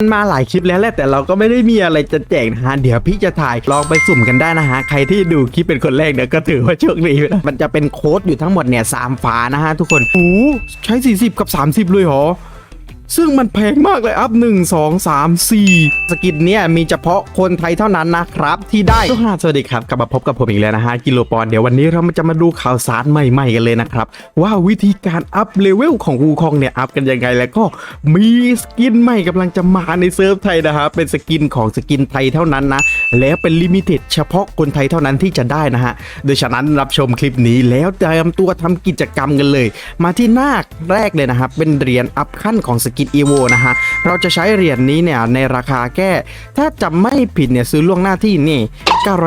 มันมาหลายคลิปแล้วแหละแต่เราก็ไม่ได้มีอะไรจะแจกนะฮะเดี๋ยวพี่จะถ่ายลองไปสุ่มกันได้นะฮะใครที่ดูคลิปเป็นคนแรกเนี่ยก็ถือว่าโชคดีนะมันจะเป็นโค้ดอยู่ทั้งหมดเนี่ยสามฝานะฮะทุกคนโอ้ใช้ 40 กับ 30 เลยเหรอ ซึ่งมันแพงมากเลยอัพ 1 2 3 4 สกินเนี่ยมีเฉพาะคนไทยเท่านั้นนะครับ ที่ได้สวัสดีครับ กลับมาพบกับผมอีกแล้วนะฮะ กิโลปอนเดี๋ยววันนี้เราจะมาดูข่าวสารใหม่ๆกันเลยนะครับ ว่าวิธีการอัพเลเวลของวูคองเนี่ย อัพกันยังไงแล้วก็มีสกินใหม่กำลังจะมาในเซิร์ฟไทยนะฮะเป็นสกินของสกินไทยเท่านั้นนะ แล้วเป็นลิมิเต็ดเฉพาะคนไทยเท่านั้นที่จะได้นะฮะโดยฉะนั้นรับชมคลิปนี้แล้วเตรียมตัวทำกิจกรรมกันเลย มาที่หน้าแรกเลยนะครับเป็นเหรียญอัพขั้นของสกิจอีโวนะฮะ เราจะใช้เหรียญนี้เนี่ยในราคาแค่ถ้าจำไม่ผิดเนี่ยซื้อล่วงหน้าที่นี่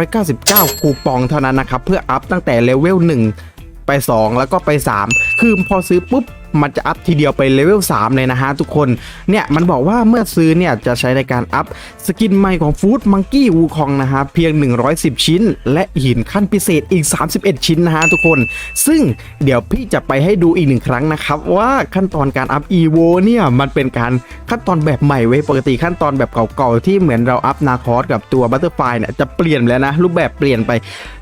999 คูปองเท่านั้นนะครับ เพื่ออัพตั้งแต่เลเวล1ไป 2 แล้วก็ไป 3 คือพอซื้อปุ๊บ มันจะอัพทีเดียวไปเลเวล3เลยนะฮะทุกคนเนี่ยมันบอกว่าเมื่อซื้อเนี่ยจะใช้ในการอัพสกินใหม่ของฟู้ดมังกี้วูคองนะฮะเพียง 110 ชิ้น และหินขั้นพิเศษอีก 31 ชิ้นนะฮะทุกคน ซึ่งเดี๋ยวพี่จะไปให้ดูอีกหนึ่งครั้งนะครับ ว่าขั้นตอนการอัพอีโวเนี่ยมันเป็นการขั้นตอนแบบใหม่เว้ยปกติขั้นตอนแบบเก่าๆที่เหมือนเราอัพนาคอสกับตัวบัตเตอร์ไฟเนี่ยจะเปลี่ยนแล้วนะรูปแบบเปลี่ยนไป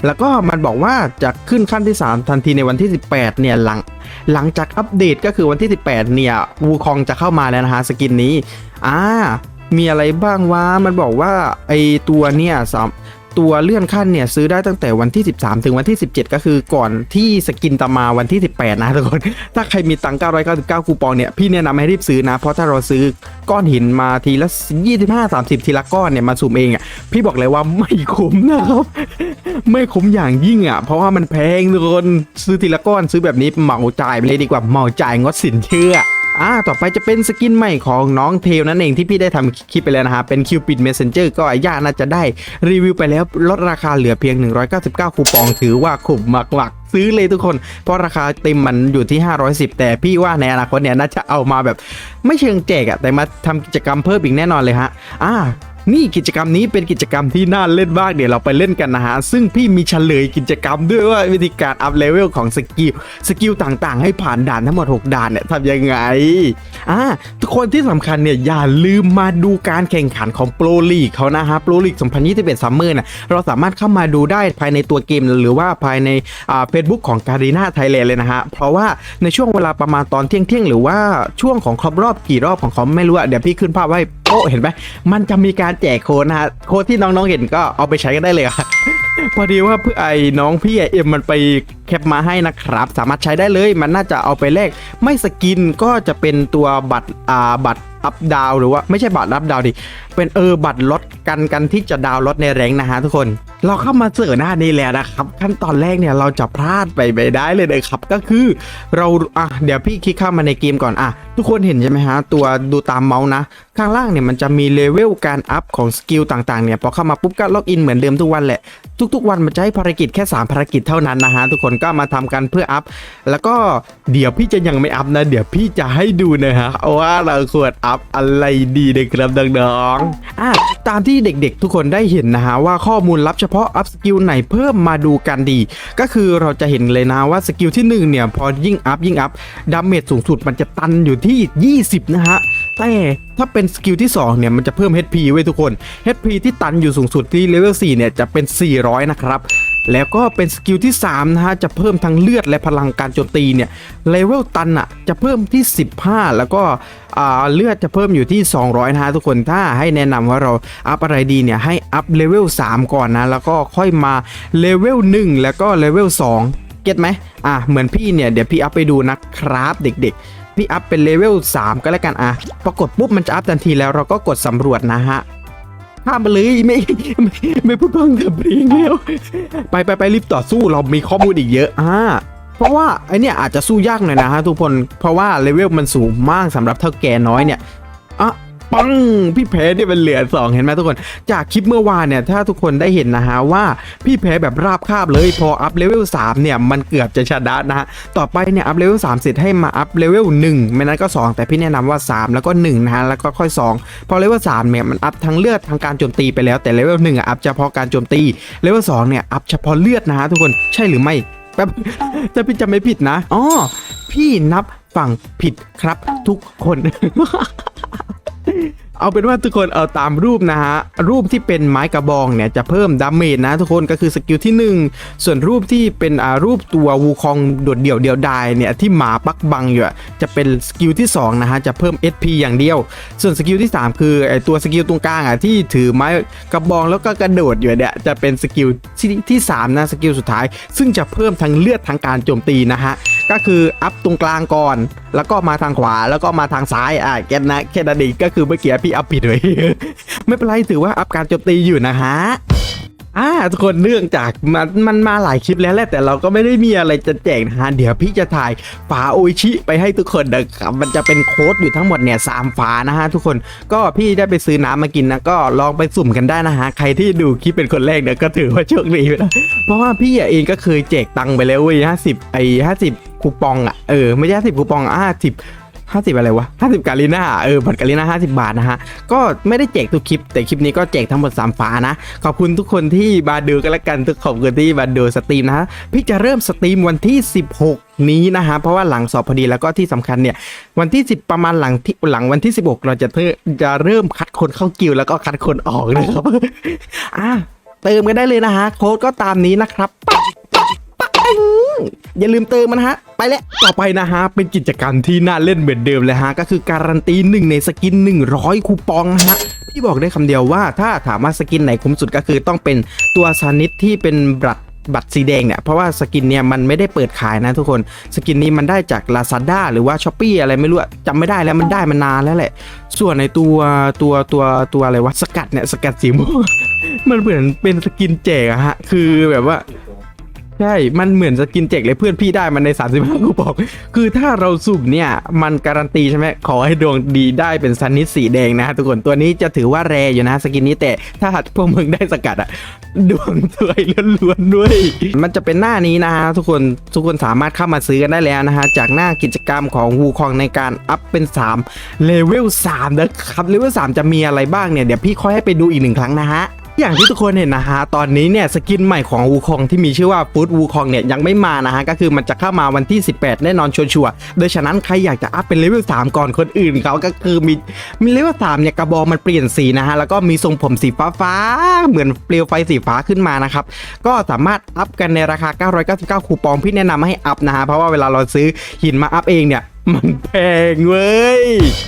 แล้วก็มันบอกว่าจะขึ้นขั้นที่ 3 ทันทีในวันที่ 18เนี่ยหลังหลังจากอัปเดตก็คือวันที่ 18 เนี่ยวูคองจะเข้ามาแล้วนะฮะสกินนี้อ่ามีอะไรบ้างวะมันบอกว่าไอตัวเนี่ยสาม ตัวเลื่อนขั้นเนี่ยซื้อได้ตั้งแต่วันที่ 13 ถึงวันที่ 17 ก็คือก่อนที่สกินจะมาวันที่ 18 นะทุกคน ถ้าใครมีตังค์999 คูปองเนี่ยพี่แนะนำให้รีบซื้อนะ เพราะถ้าเราซื้อก้อนหินมาทีละ 25 30 ทีละก้อนเนี่ยมาสุ่มเองอะพี่บอกเลยว่าไม่คุ้มนะครับ ไม่คุ้มอย่างยิ่งอะเพราะว่ามันแพงทุกคนซื้อทีละก้อนซื้อแบบนี้เหมาจ่ายไปเลยดีกว่าเหมาจ่ายงดสินเชื่อ อ่าต่อไปจะเป็นสกินใหม่ของน้องเทลนั่นเองที่พี่ได้ทำคลิปไปแล้วนะฮะเป็นคิวปิดเมสเซนเจอร์ก็ย่าน่าจะได้รีวิวไปแล้วลดราคาเหลือเพียง 199 คูปองถือว่าคุ้มมากๆซื้อเลยทุกคน เพราะราคาเต็มมันอยู่ที่ 510 แต่พี่ว่าในอนาคตเนี่ยน่าจะเอามาแบบไม่เชิงแจกอะแต่มาทำกิจกรรมเพิ่มอีกแน่นอนเลยฮะ อ่า นี่กิจกรรมนี้เป็นกิจกรรมที่น่าเล่นมากเดี๋ยวเราไปเล่นกันนะฮะ ซึ่งพี่มีเฉลยกิจกรรมด้วยว่าวิธีการอัพเลเวลของสกิลสกิลต่างๆ ให้ผ่านด่านทั้งหมด 6 ด่านเนี่ยทำยังไงอ่าทุกคนที่สำคัญเนี่ยอย่าลืมมาดูการแข่งขันของโปรลีกเขานะฮะโปรลีก2021ซัมเมอร์น่ะเราสามารถเข้ามาดูได้ภายในตัวเกมหรือว่าภายในอ่าเฟซบุ๊กของการีนาไทยแลนด์เลยนะฮะ เพราะว่าในช่วงเวลาประมาณตอนเที่ยงเที่ยงหรือว่าช่วงของครบรอบกี่รอบของเขาไม่รู้อะเดี๋ยวพี่ขึ้นภาพไว้ โอ้เห็นไหมมันจะมีการแจกโค้ดนะฮะโค้ดที่น้องๆเห็นก็เอาไปใช้กันได้เลยครับพอดีว่าเพื่อไอ้น้องพี่เอ็มมันไปแคปมาให้นะครับ สามารถใช้ได้เลยมันน่าจะเอาไปแลกไม่สกินก็จะเป็นตัวบัตรอ่าบัตรอัพดาวหรือว่าไม่ใช่บัตรอัพดาวดิเป็นเออบัตรลดกันกันที่จะดาวลดในแรงนะฮะทุกคนเราเข้ามาเจอหน้านี้แล้วนะครับ ขั้นตอนแรกเนี่ยเราจะพลาดไปไม่ได้เลยนะครับ ก็คือเราอะเดี๋ยวพี่คลิกเข้ามาในเกมก่อนอะทุกคนเห็นใช่ไหมฮะตัวดูตามเมาส์นะ ข้างล่างเนี่ยมันจะมีเลเวลการอัพของสกิลต่างๆเนี่ยพอเข้ามาปุ๊บก็ล็อกอินเหมือนเดิมทุกวันแหละทุกๆ วันมันจะให้ภารกิจแค่ 3 ภารกิจเท่านั้นนะฮะทุกคนก็มาทำกันเพื่ออัพ แล้วก็เดี๋ยวพี่จะยังไม่อัพนะ เดี๋ยวพี่จะให้ดูนะฮะว่าเราควรอัพอะไรดีนะครับน้องๆอะตามที่เด็กๆ ทุกคนได้เห็นนะฮะว่าข้อมูลลับเฉพาะอัพสกิลไหนเพิ่มมาดูกันดี ก็คือเราจะเห็นเลยนะว่าสกิลที่หนึ่งเนี่ย พอยิ่งอัพยิ่งอัพดาเมจสูงสุดมันจะตันอยู่ที่ 20 นะฮะ แต่ถ้าเป็นสกิลที่ 2 เนี่ย มันจะเพิ่ม HP ไว้ทุกคน HP ที่ตันอยู่สูงสุดที่เลเวล4เนี่ยจะเป็น 400 นะครับ แล้วก็เป็นสกิลที่3นะฮะจะเพิ่มทั้งเลือดและพลังการโจมตีเนี่ยเลเวลตันอะจะเพิ่มที่ 15 แล้วก็เลือดจะเพิ่มอยู่ที่ 200นะฮะทุกคนถ้าให้แนะนำว่าเราอัพอะไรดีเนี่ยให้อัพเลเวล3ก่อนนะแล้วก็ค่อยมาเลเวล1แล้วก็เลเวล2เก็ตไหมอะเหมือนพี่เนี่ยเดี๋ยวพี่อัพไปดูนะครับเด็กๆพี่อัพเป็นเลเวล3ก็แล้วกันอะปรากฏปุ๊บมันจะอัพทันทีแล้วเราก็กดสำรวจนะฮะ ข้ามไปเลยไม่ไม่ไม่พูดพังกับเพลงแล้วไปไปไปรีบต่อสู้เรามีข้อมูลอีกเยอะอ่าเพราะว่าไอเนี้ยอาจจะสู้ยากหน่อยนะฮะทุกคนเพราะว่าเลเวลมันสูงมากสำหรับเท่าแก่น้อยเนี่ยอะ ปังพี่แพ้เนี่ยมันเหลือสองเห็นไหมทุกคน จากคลิปเมื่อวานเนี่ยถ้าทุกคนได้เห็นนะฮะว่าพี่แพ้แบบราบคาบเลยพออัพเลเวล3เนี่ยมันเกือบจะชนะนะฮะต่อไปเนี่ยอัพเลเวล3เสร็จให้มาอัพเลเวล1ไม่นั้นก็ 2 แต่พี่แนะนำว่า 3 แล้วก็1นะฮะแล้วก็ค่อย 2 พอเลเวล3เนี่ยมันอัพทั้งเลือดทั้งการโจมตีไปแล้วแต่เลเวล1อะอัพเฉพาะการโจมตีเลเวล2เนี่ยอัพเฉพาะเลือดนะฮะทุกคนใช่หรือไม่แป๊บจะพี่จำไม่ผิดนะอ๋อพี่นับฝั่งผิดครับทุกคน เอาเป็นว่าทุกคนเอาตามรูปนะฮะรูปที่เป็นไม้กระบองเนี่ยจะเพิ่มดาเมจนะทุกคนก็คือสกิลที่ 1 ส่วนรูปที่เป็นอ่ารูปตัววูคองโดดเดี่ยวเดียวดายเนี่ยที่หมาปักบังอยู่อะจะเป็นสกิลที่2นะฮะจะเพิ่ม SP อย่างเดียว ส่วนสกิลที่ 3 คือไอตัวสกิลตรงกลางอะที่ถือไม้กระบองแล้วก็กระโดดอยู่เนี่ยจะเป็นสกิลที่ที่สามนะสกิลสุดท้าย ซึ่งจะเพิ่มทั้งเลือดทั้งการโจมตีนะฮะ ก็คืออัพตรงกลางก่อน แล้วก็มาทางขวาแล้วก็มาทางซ้ายอะแกนนะแค่นั้นเองก็คือเมื่อกี้พี่อัพผิดเลย ไม่เป็นไรถือว่าอัพการโจมตีอยู่นะฮะอ่าทุกคนเนื่องจากมันมันมาหลายคลิปแล้วแหละแต่เราก็ไม่ได้มีอะไรจะแจกนะฮะเดี๋ยวพี่จะถ่ายฝาโอชิไปให้ทุกคนนะครับมันจะเป็นโค้ดอยู่ทั้งหมดเนี่ยสามฝานะฮะทุกคนก็พี่ได้ไปซื้อน้ำมากินนะก็ลองไปสุ่มกันได้นะฮะใครที่ดูคลิปเป็นคนแรกเนี่ยก็ถือว่าโชคดีไปนะเพราะว่าพี่เองก็เคยแจกตังค์ไปแล้วเว้ยห้าสิบไอห้าสิบ คูปองอะเออไม่ใช่ห้าสิบคูปองห้าสิบห้าสิบอะไรวะห้าสิบกาลิน่าเออบัตรกาลิน่าห้าสิบาทนะฮะ ก็ไม่ได้แจกทุกคลิป แต่คลิปนี้ก็แจกทั้งหมดสามฝานะ ขอบคุณทุกคนที่มาดูกันละกันทุกขอบคุณที่มาดูสตรีมนะฮะ พี่จะเริ่มสตรีมวันที่ 16 นี้นะฮะ เพราะว่าหลังสอบพอดีแล้วก็ที่สำคัญเนี่ย วันที่ 10 ประมาณหลังที่หลังวันที่ 16 เราจะเธอจะเริ่มคัดคนเข้ากิวแล้วก็คัดคนออกนะครับอะเติมกันได้เลยนะฮะโค้ดก็ตามนี้นะครับปั๊บปั๊บปั๊บอึ้ง อย่าลืมเติมมันะฮะ ไปแล้วต่อไปนะฮะ เป็นกิจกรรมที่น่าเล่นเหมือนเดิมเลยฮะ ก็คือการันตีหนึ่งในสกิน 100 คูปองนะฮะพี่บอกได้คำเดียวว่าถ้าถามว่าสกินไหนคุ้มสุดก็คือต้องเป็นตัวซานิสที่เป็นบัตรบัตรสีแดงเนี่ย เพราะว่าสกินเนี่ยมันไม่ได้เปิดขายนะทุกคน สกินนี้มันได้จาก Lazada หรือว่า s h อ p e e อะไรไม่รู้จำไม่ได้แล้วมันได้มานานแล้วแหละ ส่วนในตัวตัวตัวตัวอะไรวะสกัดเนี่ยสกัดสีม่วงมันเหมือนเป็นสกินแจกอะฮะคือแบบว่า ใช่ มันเหมือนสกินแจกเลยเพื่อนพี่ได้มันใน 35กูบอก คือถ้าเราสุ่มเนี่ย มันการันตีใช่ไหม ขอให้ดวงดีได้เป็นซันนิสสีแดงนะฮะทุกคน ตัวนี้จะถือว่าแรอยู่นะสกินนี้แต่ถ้าพวกมึงได้สกัดอะดวงสวยล้วนๆด้วย มันจะเป็นหน้านี้นะฮะทุกคนทุกคนสามารถเข้ามาซื้อกันได้แล้วนะฮะจากหน้ากิจกรรมของวูคองในการอัพเป็น3เลเวล3นะครับเลเวล3จะมีอะไรบ้างเนี่ยเดี๋ยวพี่ค่อยให้ไปดูอีกหนึ่งครั้งนะฮะ อย่างที่ทุกคนเห็นนะฮะตอนนี้เนี่ยสกินใหม่ของวูคองที่มีชื่อว่าฟูดวูคองเนี่ยยังไม่มานะฮะก็คือมันจะเข้ามาวันที่ 18 แน่นอนชัวร์โดยฉะนั้นใครอยากจะอัพเป็นเลเวล3ก่อนคนอื่นเขาก็คือมีมีเลเวล3เนี่ยกระบอกมันเปลี่ยนสีนะฮะแล้วก็มีทรงผมสีฟ้าๆเหมือนเปลวไฟสีฟ้าขึ้นมานะครับก็สามารถอัพกันในราคา 999 คูปองพี่แนะนำให้อัพนะฮะเพราะว่าเวลาเราซื้อหินมาอัพเองเนี่ย มันแพงเว้ย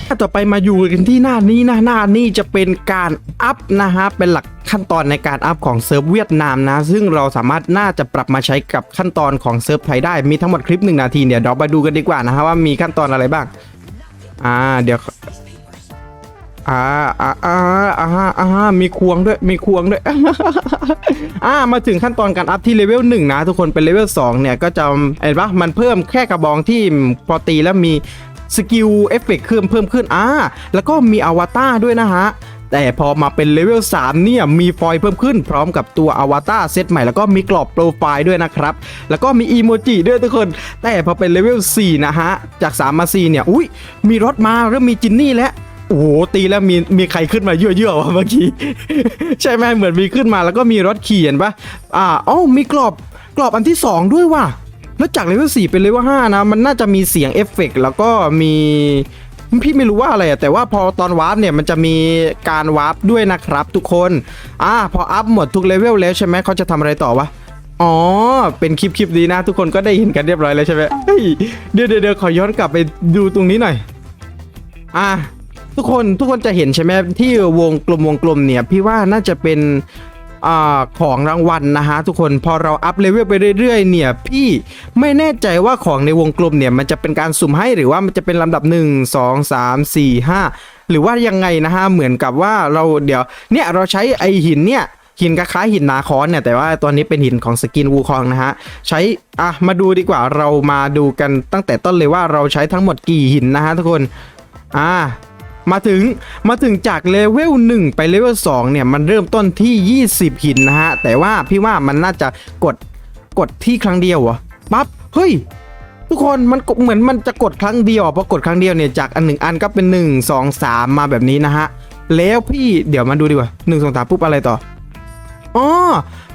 ถ้าต่อไปมาอยู่กันที่หน้านี้นะหน้านี้จะเป็นการอัพนะฮะเป็นหลักขั้นตอนในการอัพของเซิร์ฟเวียดนามนะ ซึ่งเราสามารถน่าจะปรับมาใช้กับขั้นตอนของเซิร์ฟไทยได้มีทั้งหมดคลิป1นาทีเดี๋ยวเราไปดูกันดีกว่านะฮะว่ามีขั้นตอนอะไรบ้างอ่าเดี๋ยว อ่าอ่าอ่าอ่าอ่ามีควงด้วยมีควงด้วย อ่ามาถึงขั้นตอนการอัพที่เลเวลหนึ่งนะ ทุกคนเป็นเลเวล2เนี่ย ก็จะเห็นปะมันเพิ่มแค่กระบองที่พอตีแล้วมีสกิลเอฟเฟกต์เพิ่มเพิ่มขึ้นอ่าแล้วก็มีอวตารด้วยนะฮะแต่พอมาเป็นเลเวล3เนี่ยมีฟอย์เพิ่มขึ้นพร้อมกับตัวอวตารเซตใหม่แล้วก็มีกรอบโปรไฟล์ด้วยนะครับ แล้วก็มีอีโมจิด้วยทุกคน แต่พอเป็นเลเวล4นะฮะ จาก 3 มา 4 เนี่ย อุ้ยมีรถมาเริ่มมีจินนี่แล้ว โอ้โหตีแล้วมีมีใครขึ้นมาเยอะๆวะเมื่อกี้ ใช่ไหมเหมือนมีขึ้นมาแล้วก็มีรถขี่เห็นปะอ่าอ๋อมีกรอบกรอบอันที่ 2 ด้วยว่ะแล้วจากเลเวล4เป็นเลเวล5นะ มันน่าจะมีเสียงเอฟเฟกต์แล้วก็มีพี่ไม่รู้ว่าอะไรอะแต่ว่าพอตอนวาร์ปเนี่ยมันจะมีการวาร์ปด้วยนะครับทุกคนอ่าพออัพหมดทุกเลเวลแล้วใช่ไหมเขาจะทำอะไรต่อวะอ๋อ เป็นคลิปคลิปนี้นะ ทุกคนก็ได้เห็นกันเรียบร้อยแล้วใช่ไหมเฮ้ยเดี๋ยวเดี๋ยวขอย้อนกลับไปดูตรงนี้หน่อย อะ ทุกคนทุกคนจะเห็นใช่ไหมที่วงกลมวงกลมเนี่ยพี่ว่าน่าจะเป็นอของรางวัลนะฮะทุกคนพอเราอัพเลเวลไปเรื่อยๆเนี่ยพี่ไม่แน่ใจว่าของในวงกลมเนี่ยมันจะเป็นการสุ่มให้หรือว่ามันจะเป็นลำดับ 1 2 3 4 5 หรือว่ายังไงนะฮะเหมือนกับว่าเราเดี๋ยวเนี่ยเราใช้ไอหินเนี่ยหินคล้ายหินนาคอนเนี่ยแต่ว่าตัวนี้เป็นหินของสกินวูคองนะฮะใช้อะมาดูดีกว่าเรามาดูกันตั้งแต่ต้นเลยว่าเราใช้ทั้งหมดกี่หินนะฮะทุกคนอ่า มาถึงมาถึงจากเลเวล1ไปเลเวล2เนี่ยมันเริ่มต้นที่ 20 หินนะฮะ แต่ว่าพี่ว่ามันน่าจะกดกดที่ครั้งเดียวเหรอปั๊บเฮ้ย ทุกคนมันเหมือนมันจะกดครั้งเดียวเพราะกดครั้งเดียวเนี่ยจากอันหนึ่งอันก็เป็น 1 2 3 มาแบบนี้นะฮะ แล้วพี่เดี๋ยวมาดูดีกว่า 1 2 3 ปุ๊บอะไรต่ออ๋อ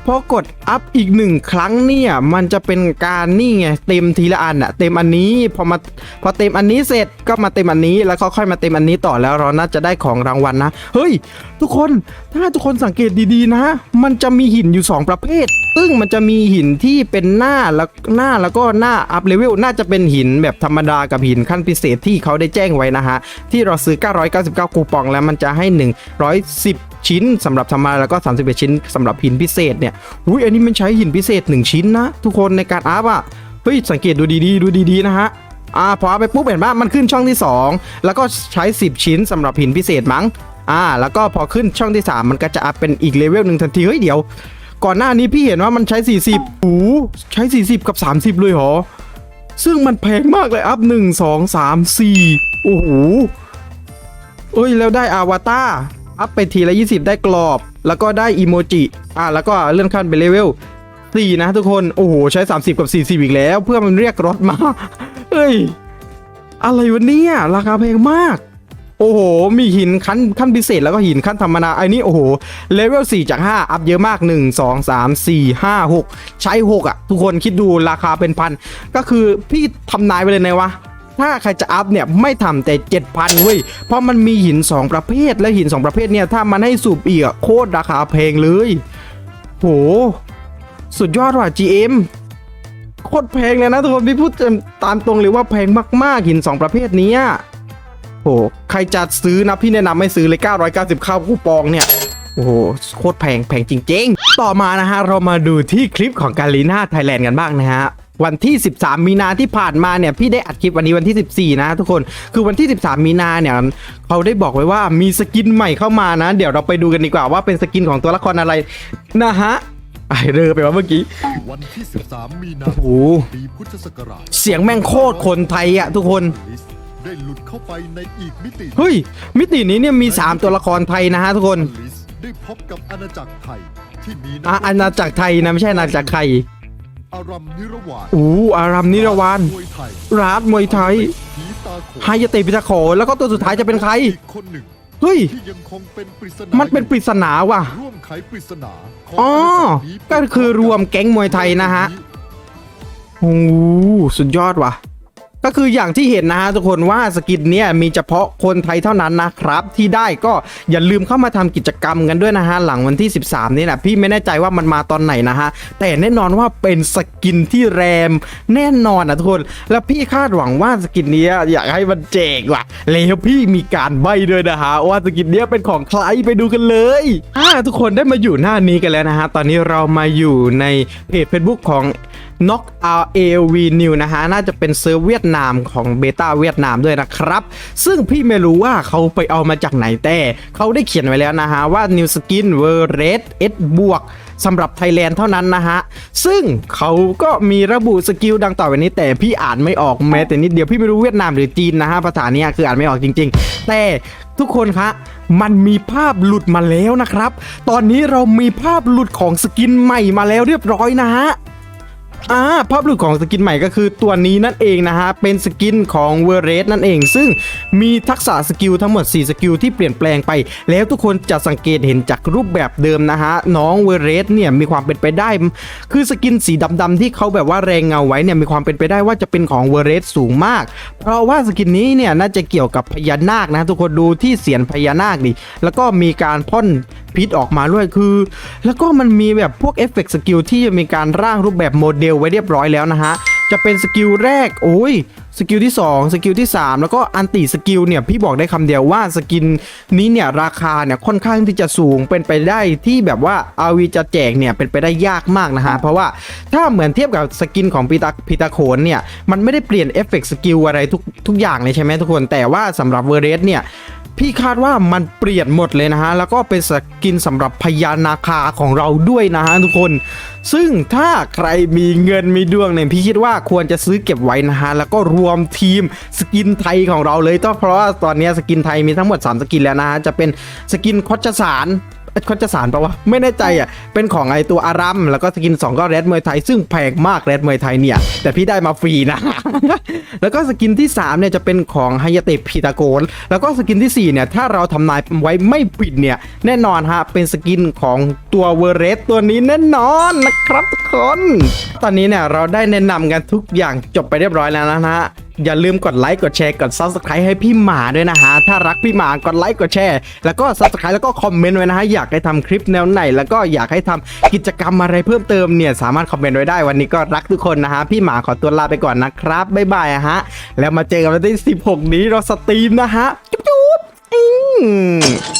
พอกดอัพอีกหนึ่งครั้งเนี่ยมันจะเป็นการนี่ไงเต็มทีละอันอะเต็มอันนี้พอมาพอเต็มอันนี้เสร็จก็มาเต็มอันนี้แล้วค่อยมาเต็มอันนี้ต่อแล้วเราน่าจะได้ของรางวัลนะเฮ้ย ทุกคนถ้าทุกคนสังเกตดีๆนะ มันจะมีหินอยู่ 2 ประเภท ซึ่งมันจะมีหินที่เป็นหน้าแล้วหน้าแล้วก็หน้าอัพเลเวลน่าจะเป็นหินแบบธรรมดากับหินขั้นพิเศษที่เขาได้แจ้งไว้นะฮะที่เราซื้อ 999 คูปองแล้วมันจะให้ 110 ชิ้นสำหรับธรรมดาแล้วก็ 31 ชิ้นสำหรับหินพิเศษเนี่ยอุ้ยอันนี้มันใช้หินพิเศษ 1 ชิ้นนะ ทุกคนในการอัพอะเฮ้ยสังเกตดูดีๆ ดูดีๆนะฮะอ่าพอไปปุ๊บเห็นป่ะมันขึ้นช่องที่ 2 แล้วก็ใช้ 10 ชิ้นสำหรับหินพิเศษมั้งอ่าแล้วก็พอขึ้นช่องที่ 3 มันก็จะอัพเป็นอีกเลเวลหนึ่งทันทีเฮ้ยเดี๋ยวก่อนหน้านี้พี่เห็นว่ามันใช้ 40โอ้หใช้ 40 กับ 30 เลยเหรอ ซึ่งมันแพงมากเลยอัพ 1 2 3 4 โอ้โหเอ้ย แล้วได้อวตาร อัพไปทีละ 20 ได้กรอบ แล้วก็ได้อีโมจิอ่าแล้วก็เลื่อนขั้นเป็นเลเวล4นะทุกคน โอ้โห ใช้ 30 กับ 40 อีกแล้ว เพื่อมันเรียกรถมาเอ้ย อะไรวะเนี่ยราคาแพงมาก โอ้โห มีหินขั้นขั้นพิเศษแล้วก็หินขั้นธรรมดาไอ้นี่โอ้โห เลเวล 4 จาก 5 อัพเยอะมาก 1 2 3 4 5 6 ใช้ 6 อะ ทุกคนคิดดูราคาเป็นพัน ก็คือพี่ทำนายไปเลยนะวะ ถ้าใครจะอัพเนี่ยไม่ทำแต่ 7,000เว้ยเพราะมันมีหิน 2 ประเภทและหิน 2 ประเภทเนี่ยถ้ามันให้สูบอีกโคตรราคาแพงเลย โห สุดยอดว่ะ GM โคตรแพงเลยนะทุกคนพี่พูดตามตรงเลยว่าแพงมากๆหิน 2 ประเภทนี้โหใครจะซื้อนะพี่แนะนำไม่ซื้อเลย 990ข้าวคูปองเนี่ยโอ้โหโคตรแพงแพงจริง ๆ ต่อมานะฮะ เรามาดูที่คลิปของกาลีนาไทยแลนด์กันบ้างนะฮะ วันที่ 13 มีนาที่ผ่านมาเนี่ยพี่ได้อัดคลิปวันนี้วันที่ 14 นะทุกคนคือวันที่ 13 มีนาเนี่ยเขาได้บอกไว้ว่ามีสกินใหม่เข้ามานะ เดี๋ยวเราไปดูกันดีกว่าว่าเป็นสกินของตัวละครอะไรนะฮะไอเรอไปว่าเมื่อกี้ วันที่ 13 มีนาโอ้โห ปีพุทธศักราชเสียงแม่งโคตรคนไทยอะทุกคนลิสได้หลุดเข้าไปในอีกมิติเฮ้ย มิตินี้เนี่ยมี 3 ตัวละครไทยนะฮะทุกคน ลิสได้พบกับอาณาจักรไทยที่มีอะอาณาจักรไทยนะไม่ใช่อาณาจักรไทย อารัมนิรวานอู้อารัมนิรวานมวยไทยราดมวยไทยผีตาโขนไฮยาเตะพิทักษ์โขนแล้วก็ตัวสุดท้ายจะเป็นใครอีกคนหนึ่งเฮ้ย ที่ยังคงเป็นปริศนามันเป็นปริศนาว่ะ ร่วมไขปริศนาขงอ๋อาณาจัรนี้ก็คือรวมแก๊งมวยไทยนะฮะ โอ้โหสุดยอดว่ะ ก็คืออย่างที่เห็นนะฮะทุกคนว่าสกินเนี่ยมีเฉพาะคนไทยเท่านั้นนะครับ ที่ได้ก็อย่าลืมเข้ามาทำกิจกรรมกันด้วยนะฮะหลังวันที่ 13 นี่แหละพี่ไม่แน่ใจว่ามันมาตอนไหนนะฮะแต่แน่นอนว่าเป็นสกินที่แรมแน่นอนนะทุกคน แล้วพี่คาดหวังว่าสกินนี้อยากให้มันแจกว่ะแล้วพี่มีการใบด้วยนะฮะว่าสกินนี้เป็นของใครไปดูกันเลยอ่าทุกคนได้มาอยู่หน้านี้กันแล้วนะฮะตอนนี้เรามาอยู่ในเพจ Facebook ของ Knock Out AV New นะฮะ น่าจะเป็นเซิร์ฟเวียดนามของเบต้าเวียดนามด้วยนะครับ ซึ่งพี่ไม่รู้ว่าเขาไปเอามาจากไหนแต่เขาได้เขียนไว้แล้วนะฮะ ว่า New Skin w o r r e d S บวกสำหรับไทยแลนด์เท่านั้นนะฮะ ซึ่งเขาก็มีระบุสกิลดังต่อไปนี้ แต่พี่อ่านไม่ออกแม้แต่นิดเดียวพี่ไม่รู้เวียดนามหรือจีนนะฮะภาษาเนี้ยคืออ่านไม่ออกจริง ๆ แต่ทุกคนคะมันมีภาพหลุดมาแล้วนะครับ ตอนนี้เรามีภาพหลุดของสกินใหม่มาแล้วเรียบร้อยนะฮะ อ่าภาพหลุดของสกินใหม่ก็คือตัวนี้นั่นเองนะฮะ เป็นสกินของเวอร์เรสนั่นเอง ซึ่งมีทักษะสกิลทั้งหมด 4 สกิลที่เปลี่ยนแปลงไป แล้วทุกคนจะสังเกตเห็นจากรูปแบบเดิมนะฮะ น้องเวอร์เรสเนี่ยมีความเป็นไปได้ คือสกินสีดำๆที่เขาแบบว่าแรงเงาไว้เนี่ยมีความเป็นไปได้ว่าจะเป็นของเวอร์เรสสูงมาก เพราะว่าสกินนี้เนี่ยน่าจะเกี่ยวกับพญานาคนะทุกคนดูที่เสียนพญานาคดิแล้วก็มีการพ่น พิษออกมาด้วยคือ แล้วก็มันมีแบบพวกเอฟเฟกต์สกิลที่จะมีการร่างรูปแบบโมเดลไว้เรียบร้อยแล้วนะฮะจะเป็นสกิลแรกโอ้ยสกิลที่ 2 สกิลที่ 3 แล้วก็อันติสกิลเนี่ยพี่บอกได้คำเดียวว่าสกินนี้เนี่ยราคาเนี่ยค่อนข้างที่จะสูงเป็นไปได้ที่แบบว่าอาวีจะแจกเนี่ยเป็นไปได้ยากมากนะฮะ เพราะว่าถ้าเหมือนเทียบกับสกินของพีตาพีตาโขนเนี่ยมันไม่ได้เปลี่ยนเอฟเฟกต์สกิลอะไรทุกทุกอย่างเลยใช่ไหมทุกคนแต่ว่าสำหรับเวอร์เรสเนี่ย พี่คาดว่ามันเปลี่ยนหมดเลยนะฮะ แล้วก็เป็นสกินสำหรับพญานาคาของเราด้วยนะฮะทุกคน ซึ่งถ้าใครมีเงินมีดวงเนี่ยพี่คิดว่าควรจะซื้อเก็บไว้นะฮะ แล้วก็รวมทีมสกินไทยของเราเลยต้องเพราะว่าตอนนี้สกินไทยมีทั้งหมด 3 สกินแล้วนะฮะ จะเป็นสกินคดชสาร เขาจะสารปะวะ ไม่แน่ใจอะ เป็นของไอตัวอารัม แล้วก็สกิน 2 ก็แรดมวยไทย ซึ่งแพงมากแรดมวยไทยเนี่ย แต่พี่ได้มาฟรีนะ แล้วก็สกินที่ 3 เนี่ยจะเป็นของไฮยาเตะพีตาโกน แล้วก็สกินทีสี่4 เนี่ย ถ้าเราทำนายไว้ไม่ผิดเนี่ย แน่นอนฮะ เป็นสกินของตัวเวอร์เรสตัวนี้แน่นอนนะครับทุกคน ตอนนี้เนี่ยเราได้แนะนำกันทุกอย่างจบไปเรียบร้อยแล้วนะฮะ อย่าลืมกดไลค์กดแชร์กด subscribe ให้พี่หมาด้วยนะฮะถ้ารักพี่หมากดไลค์กดแชร์แล้วก็ subscribe แล้วก็คอมเมนต์ไว้นะฮะอยากให้ทำคลิปแนวไหน แล้วก็อยากให้ทำกิจกรรมอะไรเพิ่มเติมเนี่ยสามารถคอมเมนต์ไว้ได้วันนี้ก็รักทุกคนนะฮะพี่หมาขอตัวลาไปก่อนนะครับบ๊ายบายฮะแล้วมาเจอกันวันที่ 16 นี้เราสตรีมนะฮะจุ๊บๆอืม